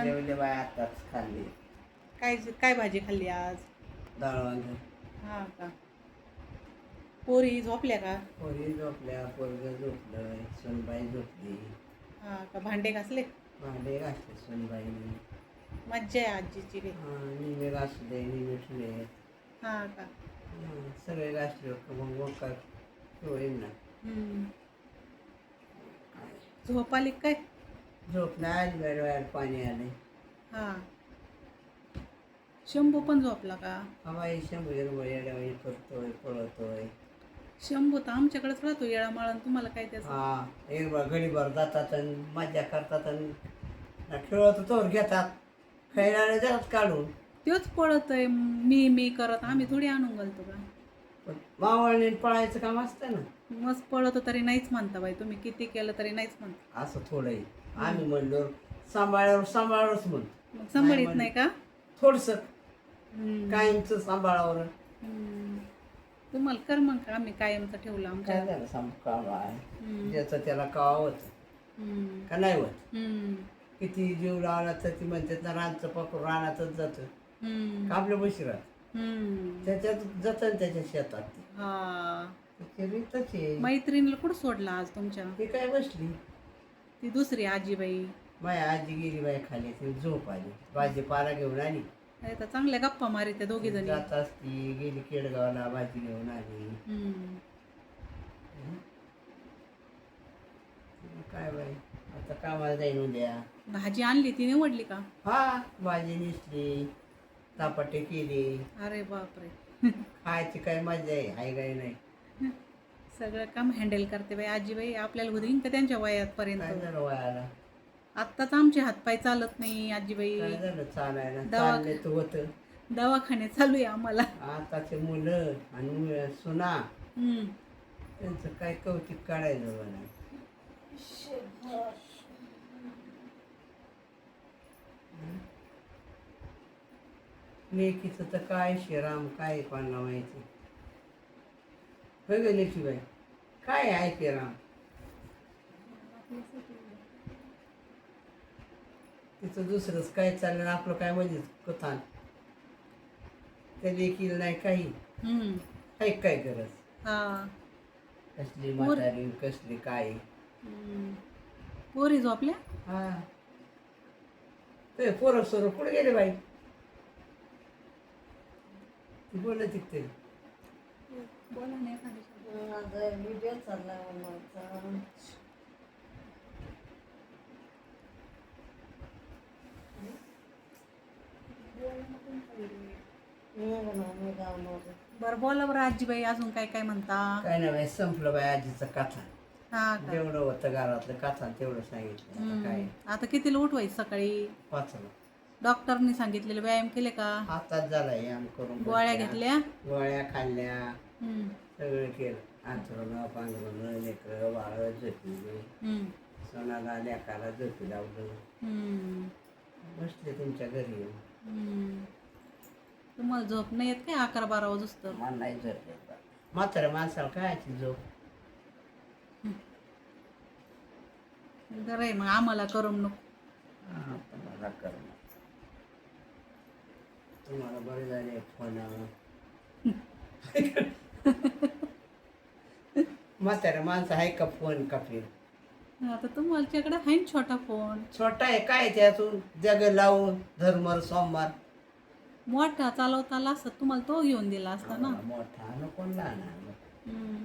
जेवण? जेवले बाय आताच खाल्ली. काय काय भाजी खाल्ली आज? डाळ वांग हा का? पोरी झोपल्या का? पोरी झोपल्या पोरग झोपलं सोनबाई झोपली. हा का? भांडे घासले? भांडे घासले सोनबाईनी. मज्जा आहे आजीची रे हा, निमे घासले निमे ठुले हा का? हा, सगळे घासले मग मग काय होईल ना. हम्म. झोप आली काय? झोप नाही आली वेळ वेळ पाणी आले हा. शंभू पण झोपला का? हवा शंभर वेळेवाळी करतोय पळतोय. शंभू तर आमच्याकडेच राहतो येळामाळा तुम्हाला काय त्याचं? हा एक बार गडीभर जातात आणि मजा करतात आणि खेळत तोर घेतात. खेळायला जातात काढून. तोच पळत आहे मी मी करत आम्ही थोडी आणून घालतो का? मावळणी पळायचं काम असतं ना मस्त पळत तरी नाहीच म्हणता बाई तुम्ही किती केलं तरी नाहीच म्हणता असं थोडं आहे. आम्ही म्हणलो सांभाळावर सांभाळच म्हणतो मग सांभाळीत नाही का थोडस हम्म. कायमच सांभाळावर हम्म. तुम्हाला कर मग का आम्ही कायमचं ठेवलं काय आमच्या झालं सांभाळ हम्म. ज्याचं त्याला कावा होत हम्म. का नाही होत हम्म. किती जीव लावला तर ती म्हणतात ना रानचं पकडून रानातच जातं हम्म. का आपल्या बशी राहत. त्याच्यात जातं ना त्याच्या शेतात. हा. आहे. मैत्रिणीला कुठं सोडला आज तुमच्या? ती काय बसली? ती दुसरी आजीबाई. माझ्या आजी गेली बाई खाली ती झोप आली. भाजीपाला घेऊन आली. तर चांगल्या गप्पा मारी त्या दोघी जणी. जात असती गेली केडगावला भाजी घेऊन आली. काय बाई आता कामाला जाईन उद्या. भाजी आणली ती निवडली का? हा भाजी निसली. तापाटे केली. अरे बापरे. खायची काय मजा आहे हाय काय नाही. सगळं काम हँडल करते बाई. आजीबाई आपल्याला होईल का त्यांच्या वयात काय पर्यंत झालं वयाला? आत्ताच आमचे हातपाय चालत नाही आजीबाई. झालं चालायला? दवा- चालले तर होतं. दवाखाने चालू आहे आम्हाला. आताचे मुलं आणि मुलं सुना. हम्म. त्यांचं काय कौतिक काढायचं मला? लेकीचं तर काय शिराम काय कोणाला माहिती? होय ग लेखीबाई काय आहे शिराम तिचं दुसरंच काय चाललं आपलं काय म्हणजे कथान? त्या लेकीला नाही काही. हम्म. काय काय गरज? हा. कसली म्हातारी कसली काय? हम्म. पोरी झोपल्या? हा. ते पोरं सोरं कुठे गेले बाई? ती बोलत तिथे. बोला नाही शब्द. व्हिडिओ चालला माझा बरं बोला बरं आजीबाई अजून काय काय म्हणता? काय नाही बाई संपलं बाई आजीचं कथा. हा का? जेवढं होतं घरातलं कथा तेवढं सांगितलं. आता काय? हम्म. आता कितीला उठवायचं सकाळी? वाचलं डॉक्टरनी सांगितलेले व्यायाम केले का हातात झालाय आम करून गोळ्या. घेतल्या गोळ्या खाल्ल्या हम्म. सगळं केलं आंथरून पांघरून लेकरं बाळ झोपली हम्म. सोनाला लेकाला झोपी लावलं हम्म. बसले तुमच्या घरी येऊन हम्म. तुम्हाला झोप नाही येत काय अकरा बारा वाजता मला नाही झोप येत. माणसाला काय याची झोप बरं आहे मग आम्हाला करून नको मला करणं. तुम्हाला बरे झाले फोन म्हाताऱ्या माणसं आहे का फोन का फिर? आता तुमच्याकडे आहे ना छोटा फोन छोटा आहे काय त्यातून? जग लावून धर्मर सोमवार. मोठा चालवता आला असत तुम्हाला तो घेऊन दिला असता ना? मोठा नको लहान नको. हम्म.